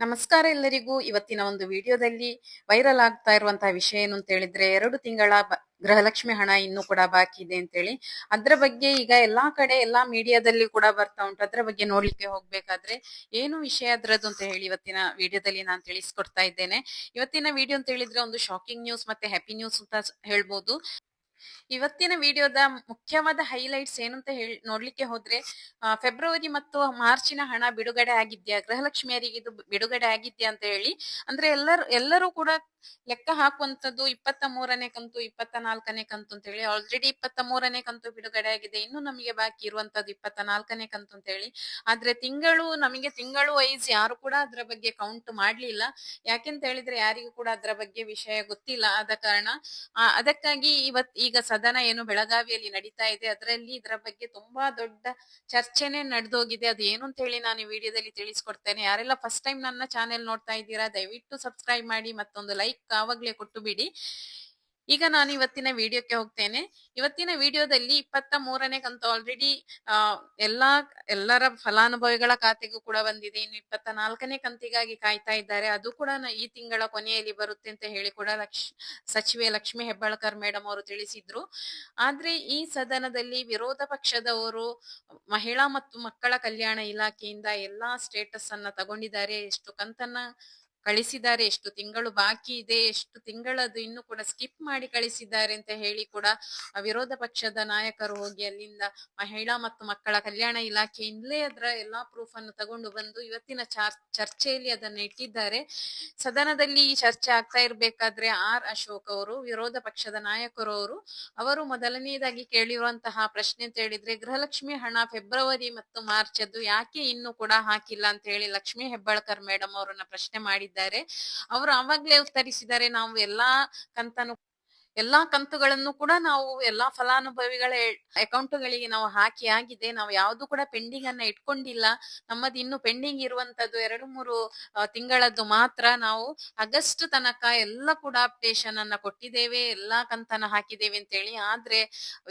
ನಮಸ್ಕಾರ ಎಲ್ಲರಿಗೂ. ಇವತ್ತಿನ ಒಂದು ವಿಡಿಯೋದಲ್ಲಿ ವೈರಲ್ ಆಗ್ತಾ ಇರುವಂತಹ ವಿಷಯ ಏನು ಅಂತ ಹೇಳಿದ್ರೆ, ಎರಡು ತಿಂಗಳ ಗೃಹಲಕ್ಷ್ಮಿ ಹಣ ಇನ್ನೂ ಕೂಡ ಬಾಕಿ ಇದೆ ಅಂತೇಳಿ ಅದ್ರ ಬಗ್ಗೆ ಈಗ ಎಲ್ಲಾ ಕಡೆ, ಎಲ್ಲಾ ಮೀಡಿಯಾದಲ್ಲಿ ಕೂಡ ಬರ್ತಾ ಉಂಟು. ಅದ್ರ ಬಗ್ಗೆ ನೋಡ್ಲಿಕ್ಕೆ ಹೋಗ್ಬೇಕಾದ್ರೆ ಏನು ವಿಷಯ ಅದ್ರದ್ದು ಅಂತ ಹೇಳಿ ಇವತ್ತಿನ ವಿಡಿಯೋದಲ್ಲಿ ನಾನು ತಿಳಿಸ್ಕೊಡ್ತಾ ಇದ್ದೇನೆ. ಇವತ್ತಿನ ವಿಡಿಯೋ ಅಂತ ಹೇಳಿದ್ರೆ ಒಂದು ಶಾಕಿಂಗ್ ನ್ಯೂಸ್ ಮತ್ತೆ ಹ್ಯಾಪಿ ನ್ಯೂಸ್ ಅಂತ ಹೇಳ್ಬೋದು. ಇವತ್ತಿನ ವಿಡಿಯೋದ ಮುಖ್ಯವಾದ ಹೈಲೈಟ್ಸ್ ಏನು ಅಂತ ಹೇಳಿ ನೋಡ್ಲಿಕ್ಕೆ ಹೋದ್ರೆ ಫೆಬ್ರವರಿ ಮತ್ತು ಮಾರ್ಚಿನ ಹಣ ಬಿಡುಗಡೆ ಆಗಿದ್ಯಾ? ಗೃಹಲಕ್ಷ್ಮಿಯರಿಗೆ ಇದು ಬಿಡುಗಡೆ ಆಗಿದ್ಯಾ ಅಂತ ಹೇಳಿ. ಅಂದ್ರೆ ಎಲ್ಲರೂ ಎಲ್ಲರೂ ಕೂಡ ಲೆಕ್ಕ ಹಾಕುವಂತದ್ದು ಇಪ್ಪತ್ತ ಮೂರನೇ ಕಂತು ಇಪ್ಪತ್ತ ನಾಲ್ಕನೇ ಕಂತು ಅಂತ ಹೇಳಿ. ಆಲ್ರೆಡಿ ಇಪ್ಪತ್ತ ಮೂರನೇ ಕಂತು ಬಿಡುಗಡೆ ಆಗಿದೆ. ಇನ್ನು ನಮಗೆ ಬಾಕಿ ಇರುವಂತದ್ದು ಇಪ್ಪತ್ತ ನಾಲ್ಕನೇ ಕಂತು ಅಂತ ಹೇಳಿ. ಆದ್ರೆ ತಿಂಗಳು, ನಮಗೆ ತಿಂಗಳು ವೈಸ್ ಯಾರು ಕೂಡ ಅದ್ರ ಬಗ್ಗೆ ಕೌಂಟ್ ಮಾಡ್ಲಿಲ್ಲ. ಯಾಕೆಂತ ಹೇಳಿದ್ರೆ ಯಾರಿಗೂ ಕೂಡ ಅದ್ರ ಬಗ್ಗೆ ವಿಷಯ ಗೊತ್ತಿಲ್ಲ. ಆದ ಕಾರಣ ಅದಕ್ಕಾಗಿ ಇವತ್ ಈಗ ಸದನ ಏನು ಬೆಳಗಾವಿಯಲ್ಲಿ ನಡೀತಾ ಇದೆ, ಅದರಲ್ಲಿ ಇದರ ಬಗ್ಗೆ ತುಂಬಾ ದೊಡ್ಡ ಚರ್ಚೆನೆ ನಡೆದೋಗಿದೆ. ಅದು ಏನು ಅಂತ ಹೇಳಿ ನಾನು ಈ ವಿಡಿಯೋದಲ್ಲಿ ತಿಳಿಸ್ಕೊಡ್ತೇನೆ. ಯಾರೆಲ್ಲ ಫಸ್ಟ್ ಟೈಮ್ ನನ್ನ ಚಾನೆಲ್ ನೋಡ್ತಾ ಇದ್ದೀರಾ, ದಯವಿಟ್ಟು ಸಬ್ಸ್ಕ್ರೈಬ್ ಮಾಡಿ ಮತ್ತೊಂದು ಲೈಕ್ ಆವಾಗ್ಲೇ ಕೊಟ್ಟು ಬಿಡಿ. ಈಗ ನಾನು ಇವತ್ತಿನ ವಿಡಿಯೋಕ್ಕೆ ಹೋಗ್ತೇನೆ. ಇವತ್ತಿನ ವಿಡಿಯೋದಲ್ಲಿ ಇಪ್ಪತ್ತ ಮೂರನೇ ಕಂತು ಆಲ್ರೆಡಿ ಎಲ್ಲಾ, ಎಲ್ಲರ ಫಲಾನುಭವಿಗಳ ಖಾತೆಗೂ ಕೂಡ ಬಂದಿದೆ. ಇನ್ನು ಇಪ್ಪತ್ತ ನಾಲ್ಕನೇ ಕಂತಿಗಾಗಿ ಕಾಯ್ತಾ ಇದ್ದಾರೆ. ಅದು ಕೂಡ ಈ ತಿಂಗಳ ಕೊನೆಯಲ್ಲಿ ಬರುತ್ತೆ ಅಂತ ಹೇಳಿ ಕೂಡ ಲಕ್ಷ, ಸಚಿವೆ ಲಕ್ಷ್ಮಿ ಹೆಬ್ಬಾಳ್ಕರ್ ಮೇಡಮ್ ಅವರು ತಿಳಿಸಿದ್ರು. ಆದ್ರೆ ಈ ಸದನದಲ್ಲಿ ವಿರೋಧ ಪಕ್ಷದವರು, ಮಹಿಳಾ ಮತ್ತು ಮಕ್ಕಳ ಕಲ್ಯಾಣ ಇಲಾಖೆಯಿಂದ ಎಲ್ಲಾ ಸ್ಟೇಟಸ್ ಅನ್ನ ತಗೊಂಡಿದ್ದಾರೆ. ಎಷ್ಟು ಕಂತನ್ನ ಕಳಿಸಿದ್ದಾರೆ, ಎಷ್ಟು ತಿಂಗಳು ಬಾಕಿ ಇದೆ, ಎಷ್ಟು ತಿಂಗಳದು ಇನ್ನು ಕೂಡ ಸ್ಕಿಪ್ ಮಾಡಿ ಕಳಿಸಿದ್ದಾರೆ ಅಂತ ಹೇಳಿ ಕೂಡ ವಿರೋಧ ಪಕ್ಷದ ನಾಯಕರು ಹೋಗಿ ಅಲ್ಲಿಂದ ಮಹಿಳಾ ಮತ್ತು ಮಕ್ಕಳ ಕಲ್ಯಾಣ ಇಲಾಖೆಯಿಂದಲೇ ಅದರ ಎಲ್ಲಾ ಪ್ರೂಫ್ ಅನ್ನು ತಗೊಂಡು ಬಂದು ಇವತ್ತಿನ ಚಾರ್- ಚರ್ಚೆಯಲ್ಲಿ ಅದನ್ನು ಇಟ್ಟಿದ್ದಾರೆ. ಸದನದಲ್ಲಿ ಈ ಚರ್ಚೆ ಆಗ್ತಾ ಇರ್ಬೇಕಾದ್ರೆ ಆರ್ ಅಶೋಕ್ ಅವರು, ವಿರೋಧ ಪಕ್ಷದ ನಾಯಕರು ಅವರು ಅವರು ಮೊದಲನೆಯದಾಗಿ ಕೇಳಿರುವಂತಹ ಪ್ರಶ್ನೆ ಅಂತ ಹೇಳಿದ್ರೆ, ಗೃಹಲಕ್ಷ್ಮಿ ಹಣ ಫೆಬ್ರವರಿ ಮತ್ತು ಮಾರ್ಚ್ ಅದು ಯಾಕೆ ಇನ್ನು ಕೂಡ ಹಾಕಿಲ್ಲ ಅಂತ ಹೇಳಿ ಲಕ್ಷ್ಮಿ ಹೆಬ್ಬಾಳ್ಕರ್ ಮೇಡಮ್ ಅವರನ್ನ ಪ್ರಶ್ನೆ ಮಾಡಿದ್ದಾರೆ. ಅವರು ಅವಾಗ್ಲೇ ಉತ್ತರಿಸಿದ್ದಾರೆ ನಾವು ಎಲ್ಲಾ ಕಂತನು ಎಲ್ಲಾ ಕಂತುಗಳನ್ನು ಕೂಡ ನಾವು ಎಲ್ಲಾ ಫಲಾನುಭವಿಗಳ ಅಕೌಂಟ್ಗಳಿಗೆ ನಾವು ಹಾಕಿ ಆಗಿದೆ. ನಾವು ಯಾವ್ದು ಕೂಡ ಪೆಂಡಿಂಗ್ ಅನ್ನ ಇಟ್ಕೊಂಡಿಲ್ಲ. ನಮ್ಮದು ಇನ್ನು ಪೆಂಡಿಂಗ್ ಇರುವಂತದ್ದು ಎರಡು ಮೂರು ತಿಂಗಳದ್ದು ಮಾತ್ರ ನಾವು ಆಗಸ್ಟ್ ತನಕ ಎಲ್ಲ ಕೂಡ ಅಪ್ಡೇಷನ್ ಅನ್ನ ಕೊಟ್ಟಿದ್ದೇವೆ. ಎಲ್ಲಾ ಕಂತನ್ನ ಹಾಕಿದ್ದೇವೆ ಅಂತ ಹೇಳಿ ಆದ್ರೆ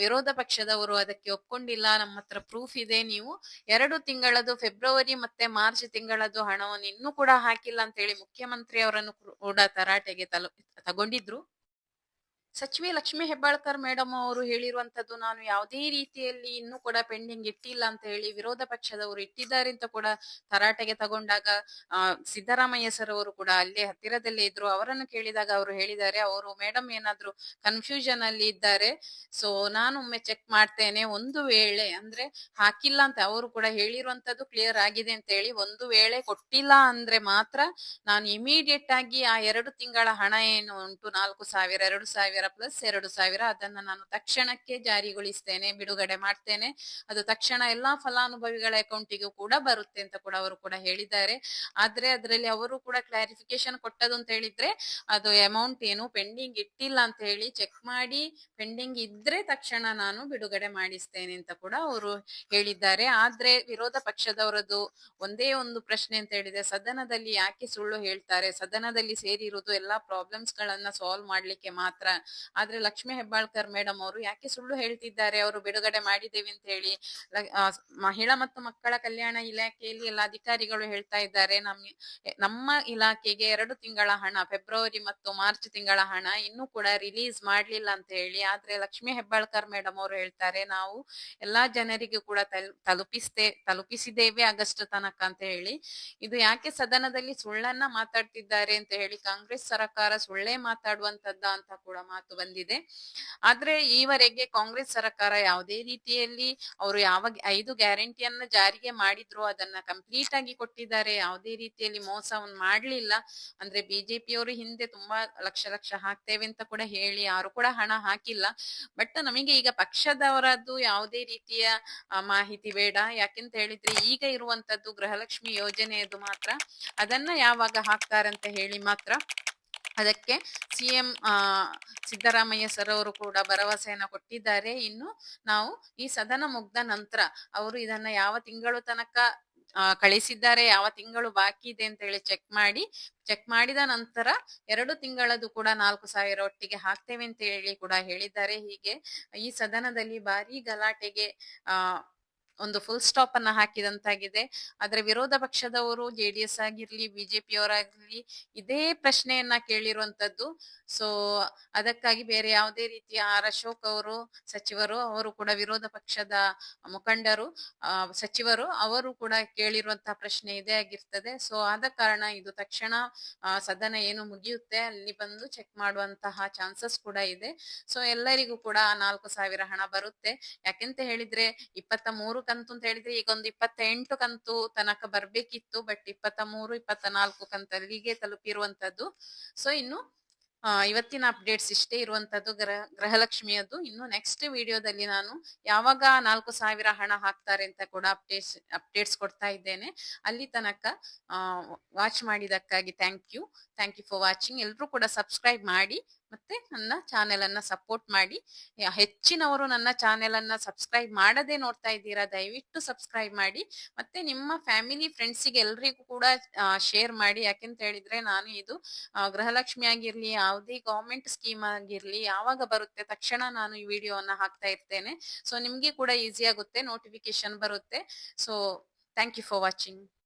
ವಿರೋಧ ಪಕ್ಷದವರು ಅದಕ್ಕೆ ಒಪ್ಕೊಂಡಿಲ್ಲ. ನಮ್ಮ ಹತ್ರ ಪ್ರೂಫ್ ಇದೆ. ನೀವು ಎರಡು ತಿಂಗಳದ್ದು ಫೆಬ್ರವರಿ ಮತ್ತೆ ಮಾರ್ಚ್ ತಿಂಗಳದ್ದು ಹಣವನ್ನು ಇನ್ನೂ ಕೂಡ ಹಾಕಿಲ್ಲ ಅಂತ ಹೇಳಿ ಮುಖ್ಯಮಂತ್ರಿ ಅವರನ್ನು ಕೂಡ ತರಾಟೆಗೆ ತಲು ತಗೊಂಡಿದ್ರು. ಸಚಿವೆ ಲಕ್ಷ್ಮಿ ಹೆಬ್ಬಾಳ್ಕರ್ ಮೇಡಮ್ ಅವರು ಹೇಳಿರುವಂತದ್ದು ನಾನು ಯಾವುದೇ ರೀತಿಯಲ್ಲಿ ಇನ್ನೂ ಕೂಡ ಪೆಂಡಿಂಗ್ ಇಟ್ಟಿಲ್ಲ ಅಂತ ಹೇಳಿ ವಿರೋಧ ಪಕ್ಷದವರು ಇಟ್ಟಿದ್ದಾರೆ ಅಂತ ಕೂಡ ತರಾಟೆಗೆ ತಗೊಂಡಾಗ ಸಿದ್ದರಾಮಯ್ಯ ಸರ್ ಅವರು ಕೂಡ ಅಲ್ಲೇ ಹತ್ತಿರದಲ್ಲೇ ಇದ್ರು. ಅವರನ್ನು ಕೇಳಿದಾಗ ಅವರು ಹೇಳಿದ್ದಾರೆ, ಅವರು ಮೇಡಮ್ ಏನಾದ್ರು ಕನ್ಫ್ಯೂಷನ್ ಅಲ್ಲಿ ಇದ್ದಾರೆ ಸೊ ನಾನು ಒಮ್ಮೆ ಚೆಕ್ ಮಾಡ್ತೇನೆ. ಒಂದು ವೇಳೆ ಅಂದ್ರೆ ಹಾಕಿಲ್ಲ ಅಂತ ಅವರು ಕೂಡ ಹೇಳಿರುವಂತದ್ದು ಕ್ಲಿಯರ್ ಆಗಿದೆ ಅಂತ ಹೇಳಿ ಒಂದು ವೇಳೆ ಕೊಟ್ಟಿಲ್ಲ ಅಂದ್ರೆ ಮಾತ್ರ ನಾನು ಇಮಿಡಿಯೇಟ್ ಆಗಿ ಆ ಎರಡು ತಿಂಗಳ ಹಣ ಏನು ಉಂಟು, ನಾಲ್ಕು ಸಾವಿರ, ಎರಡು ಸಾವಿರ ಪ್ಲಸ್ ಎರಡು ಸಾವಿರ. ಅದನ್ನ ನಾನು ತಕ್ಷಣಕ್ಕೆ ಜಾರಿಗೊಳಿಸ್ತೇನೆ, ಬಿಡುಗಡೆ ಮಾಡ್ತೇನೆ. ಅದು ತಕ್ಷಣ ಎಲ್ಲಾ ಫಲಾನುಭವಿಗಳ ಅಕೌಂಟಿಗೂ ಕೂಡ ಬರುತ್ತೆ ಅಂತ ಕೂಡ ಅವರು ಕೂಡ ಹೇಳಿದ್ದಾರೆ. ಆದ್ರೆ ಅದರಲ್ಲಿ ಅವರು ಕೂಡ ಕ್ಲಾರಿಫಿಕೇಶನ್ ಕೊಟ್ಟದು ಅಂತ ಹೇಳಿದ್ರೆ ಅದು ಅಮೌಂಟ್ ಏನು ಪೆಂಡಿಂಗ್ ಇಟ್ಟಿಲ್ಲ ಅಂತ ಹೇಳಿ ಚೆಕ್ ಮಾಡಿ ಪೆಂಡಿಂಗ್ ಇದ್ರೆ ತಕ್ಷಣ ನಾನು ಬಿಡುಗಡೆ ಮಾಡಿಸ್ತೇನೆ ಅಂತ ಕೂಡ ಅವರು ಹೇಳಿದ್ದಾರೆ. ಆದ್ರೆ ವಿರೋಧ ಪಕ್ಷದವರದ್ದು ಒಂದೇ ಒಂದು ಪ್ರಶ್ನೆ ಅಂತ ಹೇಳಿದ್ರೆ ಸದನದಲ್ಲಿ ಯಾಕೆ ಸುಳ್ಳು ಹೇಳ್ತಾರೆ? ಸದನದಲ್ಲಿ ಸೇರಿರುವುದು ಎಲ್ಲಾ ಪ್ರಾಬ್ಲಮ್ಸ್ ಗಳನ್ನ ಸಾಲ್ವ್ ಮಾಡ್ಲಿಕ್ಕೆ ಮಾತ್ರ ಆದ್ರೆ ಲಕ್ಷ್ಮಿ ಹೆಬ್ಬಾಳ್ಕರ್ ಮೇಡಮ್ ಅವರು ಯಾಕೆ ಸುಳ್ಳು ಹೇಳ್ತಿದ್ದಾರೆ? ಅವರು ಬಿಡುಗಡೆ ಮಾಡಿದ್ದೇವೆ ಅಂತ ಹೇಳಿ ಮಹಿಳಾ ಮತ್ತು ಮಕ್ಕಳ ಕಲ್ಯಾಣ ಇಲಾಖೆಯಲ್ಲಿ ಎಲ್ಲ ಅಧಿಕಾರಿಗಳು ಹೇಳ್ತಾ ಇದ್ದಾರೆ. ನಮ್ಮ ಇಲಾಖೆಗೆ ಎರಡು ತಿಂಗಳ ಹಣ, ಫೆಬ್ರವರಿ ಮತ್ತು ಮಾರ್ಚ್ ತಿಂಗಳ ಹಣ ಇನ್ನೂ ಕೂಡ ರಿಲೀಸ್ ಮಾಡ್ಲಿಲ್ಲ ಅಂತ ಹೇಳಿ, ಆದ್ರೆ ಲಕ್ಷ್ಮಿ ಹೆಬ್ಬಾಳ್ಕರ್ ಮೇಡಮ್ ಅವರು ಹೇಳ್ತಾರೆ, ನಾವು ಎಲ್ಲಾ ಜನರಿಗೂ ಕೂಡ ತಲ್- ತಲುಪಿಸ್ತೇ, ತಲುಪಿಸಿದ್ದೇವೆ ಆಗಸ್ಟ್ ತನಕ ಅಂತ ಹೇಳಿ. ಇದು ಯಾಕೆ ಸದನದಲ್ಲಿ ಸುಳ್ಳನ್ನ ಮಾತಾಡ್ತಿದ್ದಾರೆ ಅಂತ ಹೇಳಿ ಕಾಂಗ್ರೆಸ್ ಸರ್ಕಾರ ಸುಳ್ಳೇ ಮಾತಾಡುವಂತದ್ದ ಅಂತ ಕೂಡ ಮಾತು ಬಂದಿದೆ. ಆದ್ರೆ ಈವರೆಗೆ ಕಾಂಗ್ರೆಸ್ ಸರ್ಕಾರ ಯಾವುದೇ ರೀತಿಯಲ್ಲಿ ಅವರು ಯಾವಾಗ ಐದು ಗ್ಯಾರಂಟಿಯನ್ನ ಜಾರಿಗೆ ಮಾಡಿದ್ರು ಅದನ್ನ ಕಂಪ್ಲೀಟ್ ಆಗಿ ಕೊಟ್ಟಿದ್ದಾರೆ. ಯಾವುದೇ ರೀತಿಯಲ್ಲಿ ಮೋಸವನ್ನು ಮಾಡ್ಲಿಲ್ಲ. ಅಂದ್ರೆ ಬಿಜೆಪಿಯವರು ಹಿಂದೆ ತುಂಬಾ ಲಕ್ಷ ಲಕ್ಷ ಹಾಕ್ತೇವೆ ಅಂತ ಕೂಡ ಹೇಳಿ ಯಾರು ಕೂಡ ಹಣ ಹಾಕಿಲ್ಲ. ಬಟ್ ನಮಗೆ ಈಗ ಪಕ್ಷದವರದ್ದು ಯಾವುದೇ ರೀತಿಯ ಮಾಹಿತಿ ಬೇಡ. ಯಾಕೆಂತ ಹೇಳಿದ್ರೆ ಈಗ ಇರುವಂತದ್ದು ಗೃಹಲಕ್ಷ್ಮಿ ಯೋಜನೆಯದು ಮಾತ್ರ. ಅದನ್ನ ಯಾವಾಗ ಹಾಕ್ತಾರಂತ ಹೇಳಿ ಮಾತ್ರ. ಅದಕ್ಕೆ ಸಿಎಂ ಸಿದ್ದರಾಮಯ್ಯ ಸರ್ ಅವರು ಕೂಡ ಭರವಸೆಯನ್ನ ಕೊಟ್ಟಿದ್ದಾರೆ. ಇನ್ನು ನಾವು ಈ ಸದನ ಮುಗ್ದ ನಂತರ ಅವರು ಇದನ್ನ ಯಾವ ತಿಂಗಳು ತನಕ ಕಳಿಸಿದ್ದಾರೆ, ಯಾವ ತಿಂಗಳು ಬಾಕಿ ಇದೆ ಅಂತ ಹೇಳಿ ಚೆಕ್ ಮಾಡಿ, ಚೆಕ್ ಮಾಡಿದ ನಂತರ ಎರಡು ತಿಂಗಳದು ಕೂಡ ನಾಲ್ಕು ಸಾವಿರ ಒಟ್ಟಿಗೆ ಹಾಕ್ತೇವೆ ಅಂತ ಹೇಳಿ ಕೂಡ ಹೇಳಿದ್ದಾರೆ. ಹೀಗೆ ಈ ಸದನದಲ್ಲಿ ಭಾರಿ ಗಲಾಟೆಗೆ, ಆ ಒಂದು ಫುಲ್ ಸ್ಟಾಪ್ ಅನ್ನ ಹಾಕಿದಂತಾಗಿದೆ. ಆದ್ರೆ ವಿರೋಧ ಪಕ್ಷದವರು ಜೆಡಿಎಸ್ ಆಗಿರ್ಲಿ ಬಿಜೆಪಿಯವರಾಗ್ಲಿ ಇದೇ ಪ್ರಶ್ನೆಯನ್ನ ಕೇಳಿರುವಂತದ್ದು. ಸೊ ಅದಕ್ಕಾಗಿ ಬೇರೆ ಯಾವುದೇ ರೀತಿಯ ಆರ್ ಅಶೋಕ್ ಅವರು, ಸಚಿವರು, ಅವರು ಕೂಡ ವಿರೋಧ ಪಕ್ಷದ ಮುಖಂಡರು ಸಚಿವರು, ಅವರು ಕೂಡ ಕೇಳಿರುವಂತಹ ಪ್ರಶ್ನೆ ಇದೇ ಆಗಿರ್ತದೆ. ಸೊ ಆದ ಕಾರಣ ಇದು ತಕ್ಷಣ ಸದನ ಏನು ಮುಗಿಯುತ್ತೆ, ಅಲ್ಲಿ ಬಂದು ಚೆಕ್ ಮಾಡುವಂತಹ ಚಾನ್ಸಸ್ ಕೂಡ ಇದೆ. ಸೊ ಎಲ್ಲರಿಗೂ ಕೂಡ ನಾಲ್ಕು ಸಾವಿರ ಹಣ ಬರುತ್ತೆ. ಯಾಕೆಂತ ಹೇಳಿದ್ರೆ, ಇಪ್ಪತ್ತ ಮೂರು ಕಂತು ಅಂತ ಹೇಳಿದ್ರೆ ಈಗ ಒಂದು ಇಪ್ಪತ್ತೆಂಟು ಕಂತು ತನಕ ಬರ್ಬೇಕಿತ್ತು ಬಟ್ ಇಪ್ಪತ್ತ ಮೂರು ಇಪ್ಪತ್ತ ನಾಲ್ಕು ಕಂತಲ್ಲಿಗೆ ತಲುಪಿರುವಂತದ್ದು. ಸೊ ಇನ್ನು ಇವತ್ತಿನ ಅಪ್ಡೇಟ್ಸ್ ಇಷ್ಟೇ ಇರುವಂತದ್ದು ಗ್ರಹ ಗೃಹಲಕ್ಷ್ಮಿಯದ್ದು ಇನ್ನು ನೆಕ್ಸ್ಟ್ ವಿಡಿಯೋದಲ್ಲಿ ನಾನು ಯಾವಾಗ ನಾಲ್ಕು ಸಾವಿರ ಹಣ ಹಾಕ್ತಾರೆ ಅಂತ ಕೂಡ ಅಪ್ಡೇಟ್ಸ್ ಅಪ್ಡೇಟ್ಸ್ ಕೊಡ್ತಾ ಇದ್ದೇನೆ. ಅಲ್ಲಿ ತನಕ watch ಮಾಡಿದಕ್ಕಾಗಿ thank you thank you for watching ಎಲ್ಲರೂ ಕೂಡ ಸಬ್ಸ್ಕ್ರೈಬ್ ಮಾಡಿ. ಮತ್ತೆ ನನ್ನ ಚಾನೆಲ್ ಅನ್ನ ಸಪೋರ್ಟ್ ಮಾಡಿ. ಹೆಚ್ಚಿನವರು ನನ್ನ ಚಾನೆಲ್ ಅನ್ನ ಸಬ್ಸ್ಕ್ರೈಬ್ ಮಾಡದೆ ನೋಡ್ತಾ ಇದ್ದೀರಾ, ದಯವಿಟ್ಟು ಸಬ್ಸ್ಕ್ರೈಬ್ ಮಾಡಿ. ಮತ್ತೆ ನಿಮ್ಮ ಫ್ಯಾಮಿಲಿ ಫ್ರೆಂಡ್ಸಿಗೆ ಎಲ್ರಿಗೂ ಕೂಡ ಶೇರ್ ಮಾಡಿ. ಯಾಕೆಂತ ಹೇಳಿದ್ರೆ ನಾನು ಇದು ಗೃಹಲಕ್ಷ್ಮಿ ಆಗಿರ್ಲಿ, ಯಾವುದೇ ಗವರ್ಮೆಂಟ್ ಸ್ಕೀಮ್ ಆಗಿರ್ಲಿ, ಯಾವಾಗ ಬರುತ್ತೆ ತಕ್ಷಣ ನಾನು ಈ ವಿಡಿಯೋನ ಹಾಕ್ತಾ ಇರ್ತೇನೆ. ಸೊ, ನಿಮ್ಗೆ ಕೂಡ ಈಸಿ ಆಗುತ್ತೆ ನೋಟಿಫಿಕೇಶನ್ ಬರುತ್ತೆ. So, thank you for watching.